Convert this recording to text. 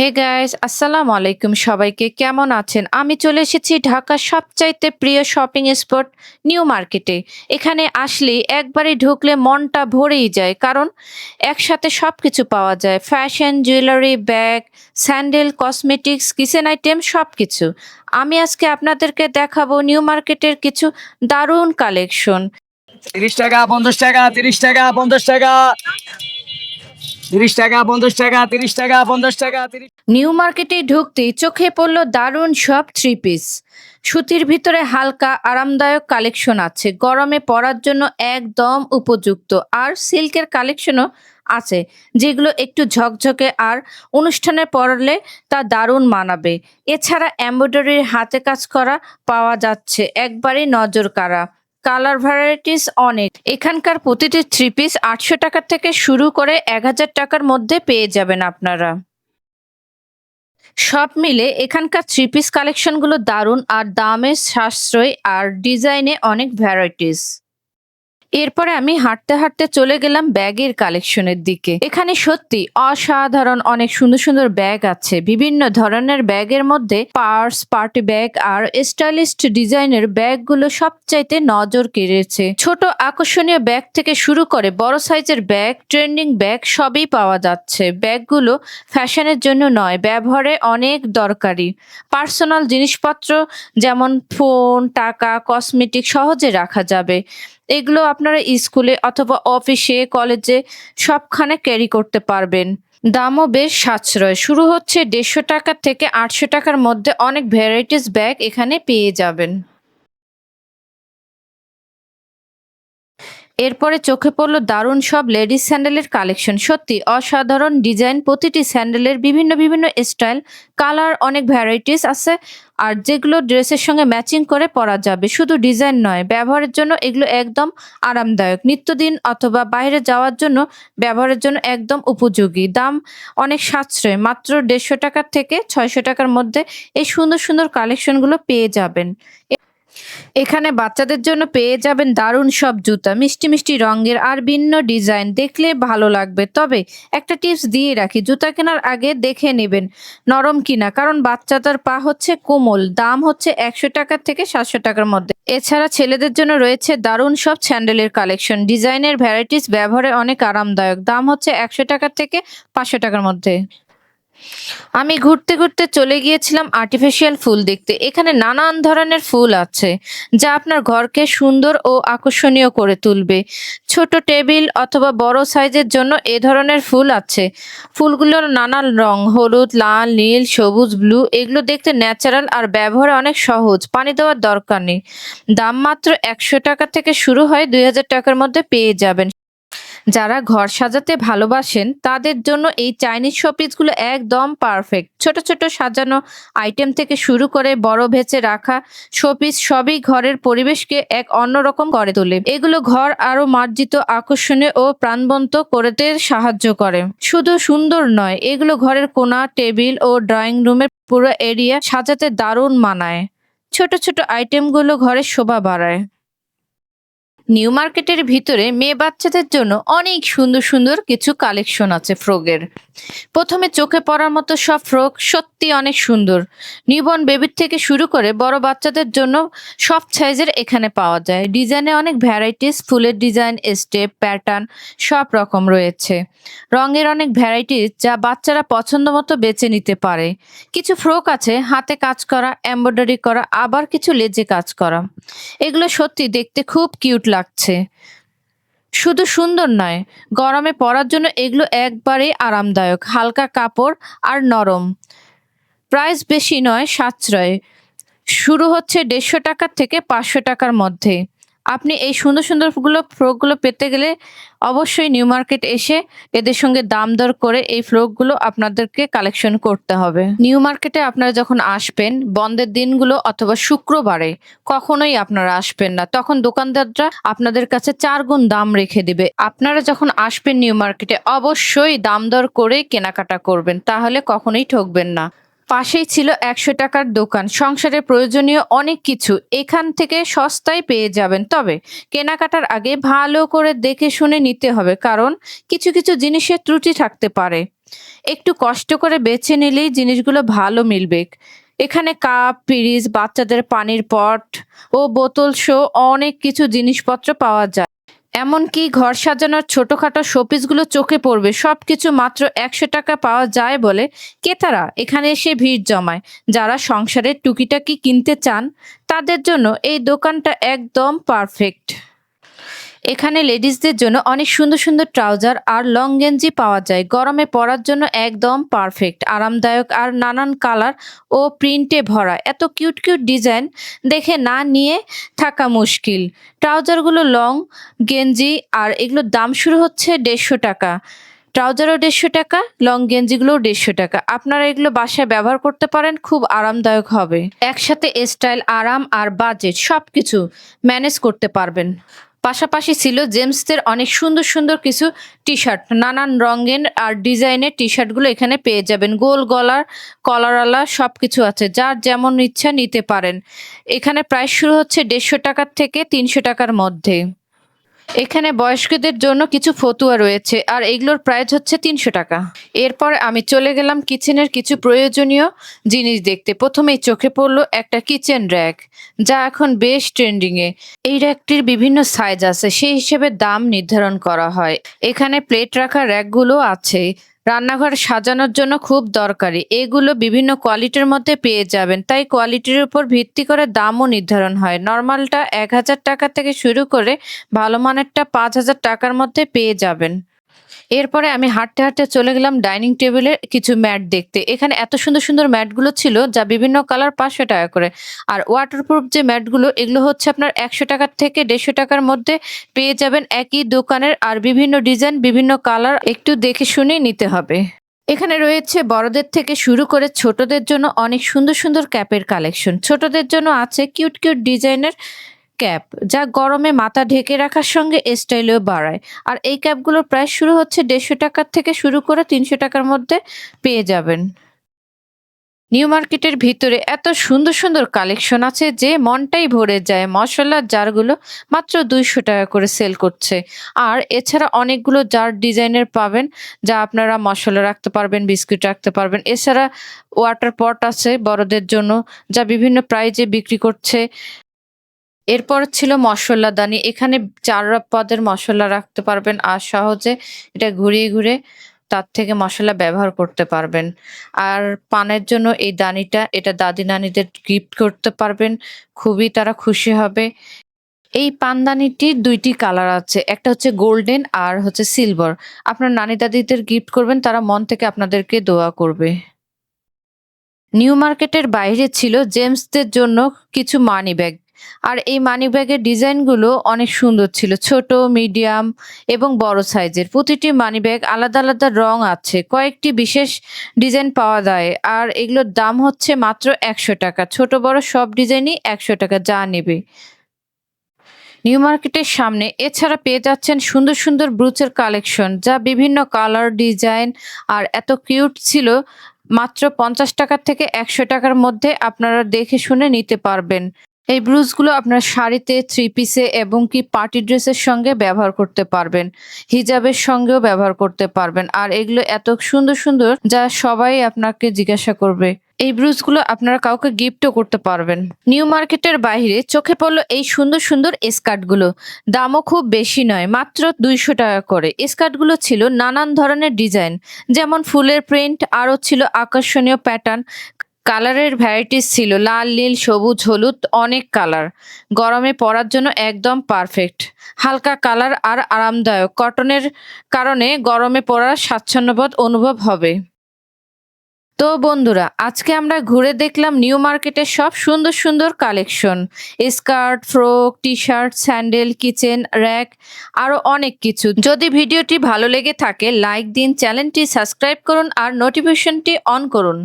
Hey guys, আসসালামু আলাইকুম সবাইকে। কেমন আছেন? আমি চলে এসেছি ঢাকার সবচাইতে প্রিয় শপিং স্পট নিউ মার্কেটে। এখানে আসলে একবারে ঢুকলে মনটা ভরেই যায়, কারণ একসাথে সব কিছু পাওয়া যায়। Fashion, jewellery, bag, sandal, cosmetics, kitchen item সব কিছু আমি আজকে আপনাদেরকে দেখাবো নিউ মার্কেটের কিছু দারুণ কালেকশন। তিরিশ টাকা, পঞ্চাশ টাকা, তিরিশ টাকা, পঞ্চাশ টাকা। তিরিশ টাকা, পঞ্চাশ টাকা, তিরিশ টাকা, পঞ্চাশ টাকা নিউ মার্কেটে ঢুকতেই চোখে পড়ল দারুণ সব থ্রি পিস সুতির ভিতরে হালকা আরামদায়ক কালেকশন আছে। গরমে পরার জন্য একদম উপযুক্ত। আর সিল্কের কালেকশনও আছে, যেগুলো একটু ঝকঝকে আর অনুষ্ঠানে পরলে তা দারুণ মানাবে। এছাড়া এমব্রয়ডারির হাতে কাজ করা পাওয়া যাচ্ছে। একবারে নজর কাড়া কালার ভ্যারাইটিস অনেক। এখানকার প্রতিটি থ্রি পিস আটশো টাকা থেকে শুরু করে এক হাজার টাকার মধ্যে পেয়ে যাবেন আপনারা। সব মিলে এখানকার থ্রি পিস কালেকশনগুলো দারুণ আর দামে সাশ্রয় আর ডিজাইনে অনেক ভ্যারাইটিস এরপরে আমি হাঁটতে হাঁটতে চলে গেলাম ব্যাগের কালেকশনের দিকে। এখানে সত্যি অসাধারণ অনেক সুন্দর সুন্দর ব্যাগ আছে। বিভিন্ন ধরনের ব্যাগের মধ্যে পার্স, পার্টি ব্যাগ আর স্টাইলিস্ট ডিজাইনের ব্যাগগুলো সবচাইতে নজর কেড়েছে। ছোট আকর্ষণীয় ব্যাগ থেকে শুরু করে বড় সাইজের ব্যাগ, ট্রেন্ডিং ব্যাগ সবই পাওয়া যাচ্ছে। ব্যাগগুলো ফ্যাশনের জন্য নয়, ব্যবহারে অনেক দরকারি। পার্সোনাল জিনিসপত্র যেমন ফোন, টাকা, কসমেটিক সহজে রাখা যাবে। এগুলো আপনারা স্কুলে অথবা অফিসে, কলেজে সবখানে ক্যারি করতে পারবেন। দামও বেশ সাশ্রয়। শুরু হচ্ছে দেড়শো টাকা থেকে আটশো টাকার মধ্যে অনেক ভ্যারাইটিস ব্যাগ এখানে পেয়ে যাবেন। এরপরে চোখে পড়ল দারুণ সব লেডিস স্যান্ডেলের কালেকশন। সত্যি, অসাধারণ ডিজাইন, প্রতিটি স্যান্ডেলের বিভিন্ন বিভিন্ন স্টাইল, কালার, অনেক ভ্যারাইটিস আছে, আর যেগুলো ড্রেসের সঙ্গে ম্যাচিং করে পরা যাবে। শুধু ডিজাইন নয়, ব্যবহারের জন্য এগুলো একদম আরামদায়ক। নিত্যদিন অথবা বাইরে যাওয়ার জন্য ব্যবহারের জন্য একদম উপযোগী। দাম অনেক সাশ্রয়, মাত্র দেড়শো টাকার থেকে ছয়শো টাকার মধ্যে এই সুন্দর সুন্দর কালেকশনগুলো পেয়ে যাবেন। এখানে বাচ্চাদের জন্য পেয়ে যাবেন দারুণ সব জুতা। মিষ্টি মিষ্টি রঙের আর ভিন্ন ডিজাইন। দেখলে ভালো লাগবে। তবে একটা টিপস দিয়ে রাখি, জুতা কেনার আগে দেখে নেবেন নরম কিনা, কারণ বাচ্চাদের পা হচ্ছে কোমল, দাম হচ্ছে একশো টাকা থেকে সাতশো টাকার মধ্যে। এছাড়া ছেলেদের জন্য রয়েছে দারুণ সব স্যান্ডেলের কালেকশন। ডিজাইনের ভ্যারাইটিস ব্যবহারে অনেক আরামদায়ক, দাম হচ্ছে একশো টাকা থেকে পাঁচশো টাকার মধ্যে। আমি ঘুরতে ঘুরতে চলে গিয়েছিলাম আর্টিফিশিয়াল ফুল দেখতে। এখানে নানান ধরনের ফুল আছে, যা আপনার ঘরকে সুন্দর ও আকর্ষণীয় করে তুলবে। ছোট টেবিল অথবা বড় সাইজের জন্য এ ধরনের ফুল আছে। ফুলগুলোর নানান রং, হলুদ, লাল, নীল, সবুজ, ব্লু, এগুলো দেখতে ন্যাচারাল আর ব্যবহারে অনেক সহজ, পানি দেওয়ার দরকার নেই। দাম মাত্র একশো টাকা থেকে শুরু হয়, দুই হাজার টাকার মধ্যে পেয়ে যাবেন। যারা ঘর সাজাতে ভালোবাসেন, তাদের জন্য এই চাইনিজ শোপিসগুলো একদম পারফেক্ট। ছোট ছোট সাজানো আইটেম থেকে শুরু করে বড় ভেচে রাখা শোপিস সবই ঘরের পরিবেশকে এক অন্যরকম করে তোলে। এগুলো ঘর আরও মার্জিত, আকর্ষণীয় ও প্রাণবন্ত করতে সাহায্য করে। শুধু সুন্দর নয়, এগুলো ঘরের কোনা টেবিল ও ড্রয়িং রুমের পুরো এরিয়া সাজাতে দারুণ মানায়। ছোট ছোট আইটেমগুলো ঘরের শোভা বাড়ায়। নিউ মার্কেটের ভিতরে মেয়ে বাচ্চাদের জন্য অনেক সুন্দর সুন্দর কিছু কালেকশন আছে ফ্রকের প্রথমে চোখে পড়ার মতো সব ফ্রক সত্যি অনেক সুন্দর। নিউবর্ন বেবির থেকে শুরু করে বড় বাচ্চাদের জন্য সব সাইজের এখানে পাওয়া যায়। ডিজাইনে অনেক ভ্যারাইটিস, ফুলের ডিজাইন, স্টেপ, প্যাটার্ন সব রকম রয়েছে। রঙের অনেক ভ্যারাইটিস যা বাচ্চারা পছন্দ মতো বেছে নিতে পারে। কিছু ফ্রক আছে, হাতে কাজ করা, এমব্রয়ডারি করা, আবার কিছু লেজে কাজ করা। এগুলো সত্যি দেখতে খুব কিউট লাগছে। শুধু সুন্দর নয়, গরমে পরার জন্য এগুলো একবারেই আরামদায়ক, হালকা কাপড় আর নরম। প্রাইস বেশি নয়, সাশ্রয়। শুরু হচ্ছে দেড়শো টাকার থেকে পাঁচশো টাকার মধ্যে। আপনি এই সুন্দর সুন্দরগুলো ফ্রকগুলো পেতে গেলে অবশ্যই নিউ মার্কেট এসে এদের সঙ্গে দাম দর করে এই ফ্রকগুলো আপনাদেরকে কালেকশন করতে হবে। নিউ মার্কেটে আপনারা যখন আসবেন, বন্ধের দিনগুলো অথবা শুক্রবারে কখনোই আপনারা আসবেন না। তখন দোকানদাররা আপনাদের কাছে চার গুণ দাম রেখে দিবে। আপনারা যখন আসবেন নিউ মার্কেটে, অবশ্যই দাম দর করে কেনাকাটা করবেন, তাহলে কখনোই ঠকবেন না। পাশেই ছিল একশো টাকার দোকান। সংসারে প্রয়োজনীয় অনেক কিছু এখান থেকে সস্তায় পেয়ে যাবেন। তবে কেনাকাটার আগে ভালো করে দেখে শুনে নিতে হবে, কারণ কিছু কিছু জিনিসের ত্রুটি থাকতে পারে। একটু কষ্ট করে বেছে নিলেই জিনিসগুলো ভালো মিলবে। এখানে কাপ পিরিজ বাচ্চাদের পানির পট ও বোতল সহ অনেক কিছু জিনিসপত্র পাওয়া যায়। এমনকি ঘর সাজানোর ছোটখাটো শোপিসগুলো চোখে পড়বে। সব কিছু মাত্র একশো টাকা পাওয়া যায় বলে ক্রেতারা এখানে এসে ভিড় জমায়। যারা সংসারের টুকিটাকি কিনতে চান, তাদের জন্য এই দোকানটা একদম পারফেক্ট এখানে লেডিসদের জন্য অনেক সুন্দর সুন্দর ট্রাউজার আর লং গেঞ্জি পাওয়া যায়। গরমে পরার জন্য একদম পারফেক্ট, আরামদায়ক আর নানান কালার ও প্রিন্টে ভরা। এত কিউট কিউট ডিজাইন দেখে না নিয়ে থাকা মুশকিল। ট্রাউজারগুলো লং, গেঞ্জি আর এগুলোর দাম শুরু হচ্ছে দেড়শো টাকা। ট্রাউজারও দেড়শো টাকা, লং গেঞ্জিগুলোও দেড়শো টাকা। আপনারা এগুলো বাসায় ব্যবহার করতে পারেন, খুব আরামদায়ক হবে। একসাথে স্টাইল, আরাম আর বাজেট সব কিছু ম্যানেজ করতে পারবেন। পাশাপাশি ছিল জেমসদের অনেক সুন্দর সুন্দর কিছু টি শার্ট নানান রঙের আর ডিজাইনের টি শার্টগুলো এখানে পেয়ে যাবেন। গোল গলার, কলারওয়ালা সব কিছু আছে। যার যেমন ইচ্ছা নিতে পারেন। এখানে প্রাইস শুরু হচ্ছে দেড়শো টাকার থেকে তিনশো টাকার মধ্যে। এখানে বয়স্কদের জন্য কিছু ফতুয়া রয়েছে, আর এগুলোর প্রাইস হচ্ছে তিনশো টাকা। এরপর আমি চলে গেলাম কিচেনের কিছু প্রয়োজনীয় জিনিস দেখতে। প্রথমেই চোখে পড়ল একটা কিচেন র্যাক যা এখন বেশ ট্রেন্ডিংয়ে এই র্যাকটির বিভিন্ন সাইজ আছে, সেই হিসেবে দাম নির্ধারণ করা হয়। এখানে প্লেট রাখা র্যাকগুলো আছে। রান্নাঘর সাজানোর জন্য খুব দরকারি। এগুলো বিভিন্ন কোয়ালিটির মধ্যে পেয়ে যাবেন। তাই কোয়ালিটির উপর ভিত্তি করে দামও নির্ধারণ হয়। নর্মালটা এক হাজার টাকা থেকে শুরু করে ভালো মানেরটা পাঁচ হাজার টাকার মধ্যে পেয়ে যাবেন। এরপরে আমি হাঁটতে হাঁটতে চলে গেলাম ডাইনিং টেবিলের কিছু ম্যাট দেখতে। এখানে এত সুন্দর সুন্দর ম্যাটগুলো ছিল যা বিভিন্ন কালার পাঁচশো টাকা করে। আর ওয়াটারপ্রুফ যে ম্যাটগুলো, এগুলো হচ্ছে আপনার একশো টাকার থেকে দেড়শো টাকার মধ্যে পেয়ে যাবেন একই দোকানের আর বিভিন্ন ডিজাইন, বিভিন্ন কালার। একটু দেখে শুনে নিতে হবে। এখানে রয়েছে বড়দের থেকে শুরু করে ছোটদের জন্য অনেক সুন্দর সুন্দর ক্যাপের কালেকশন। ছোটদের জন্য আছে কিউট কিউট ডিজাইনের ক্যাপ, যা গরমে মাথা ঢেকে রাখার সঙ্গে স্টাইলেও বাড়ায়। আর এই ক্যাপগুলোর প্রাইস শুরু হচ্ছে দেড়শো টাকার থেকে শুরু করে তিনশো টাকার মধ্যে পেয়ে যাবেন। নিউ মার্কেটের ভিতরে এত সুন্দর সুন্দর কালেকশন আছে যে মনটাই ভরে যায়। মশলার জারগুলো মাত্র দুইশো টাকা করে সেল করছে। আর এছাড়া অনেকগুলো জার ডিজাইনের পাবেন, যা আপনারা মশলা রাখতে পারবেন, বিস্কুট রাখতে পারবেন। এছাড়া ওয়াটার পট আছে বড়দের জন্য, যা বিভিন্ন প্রাইজে বিক্রি করছে। এরপর ছিল মশলাদানি এখানে চার পদের মশলা রাখতে পারবেন আর সহজে এটা ঘুরিয়ে ঘুরে তার থেকে মশলা ব্যবহার করতে পারবেন। আর পানের জন্য এই দানিটা, এটা দাদি নানিদের গিফট করতে পারবেন। খুবই তারা খুশি হবে। এই পানদানিটির দুইটি কালার আছে, একটা হচ্ছে গোল্ডেন আর হচ্ছে সিলভার আপনার নানি দাদিদের গিফট করবেন, তারা মন থেকে আপনাদেরকে দোয়া করবে। নিউ মার্কেটের বাইরে ছিল জেমসদের জন্য কিছু মানি ব্যাগ আর এই মানি ব্যাগের ডিজাইনগুলো অনেক সুন্দর ছিল। ছোট মিডিয়াম এবং বড় সাইজের প্রতিটি মানি ব্যাগ আলাদা আলাদা রং আছে। কয়েকটি বিশেষ ডিজাইন পাওয়া যায়। আর এগুলোর দাম হচ্ছে মাত্র একশো টাকা। ছোট, বড় সব ডিজাইনই একশো টাকা, যা নেবে। নিউ মার্কেটের সামনে এছাড়া পেয়ে যাচ্ছেন সুন্দর সুন্দর ব্রুচের কালেকশন যা বিভিন্ন কালার ডিজাইন আর এত কিউট ছিল, মাত্র পঞ্চাশ টাকার থেকে একশো টাকার মধ্যে আপনারা দেখে শুনে নিতে পারবেন। এই ব্রুজগুলো আপনার শাড়িতে থ্রি পিসে এবং কি পার্টি ড্রেসের সঙ্গে ব্যবহার করতে পারবেন। হিজাবের সঙ্গেও ব্যবহার করতে পারবেন। আর এগুলো এত সুন্দর সুন্দর যা সবাই আপনাকে জিজ্ঞাসা করবে। এই ব্রুজগুলো আপনারা কাউকে গিফটও করতে পারবেন। নিউ মার্কেটের বাইরে চোখে পড়ল এই সুন্দর সুন্দর স্কার্টগুলো দামও খুব বেশি নয়, মাত্র দুইশো টাকা করে। স্কার্টগুলো ছিল নানান ধরনের ডিজাইন যেমন ফুলের প্রিন্ট আরও ছিল আকর্ষণীয় প্যাটার্ন কালারের ভ্যারাইটিস ছিল, লাল, নীল, সবুজ, হলুদ, অনেক কালার। গরমে পরার জন্য একদম পারফেক্ট হালকা কালার আর আরামদায়ক। কটনের কারণে গরমে পরার স্বাচ্ছন্দ্যবোধ অনুভব হবে। তো বন্ধুরা, আজকে আমরা ঘুরে দেখলাম নিউ মার্কেটের সব সুন্দর সুন্দর collection skirt frock T shirt sandal kitchen rack আরও অনেক কিছু। যদি ভিডিওটি ভালো লেগে থাকে লাইক দিন চ্যানেলটি সাবস্ক্রাইব করুন আর নোটিফিকেশনটি অন করুন।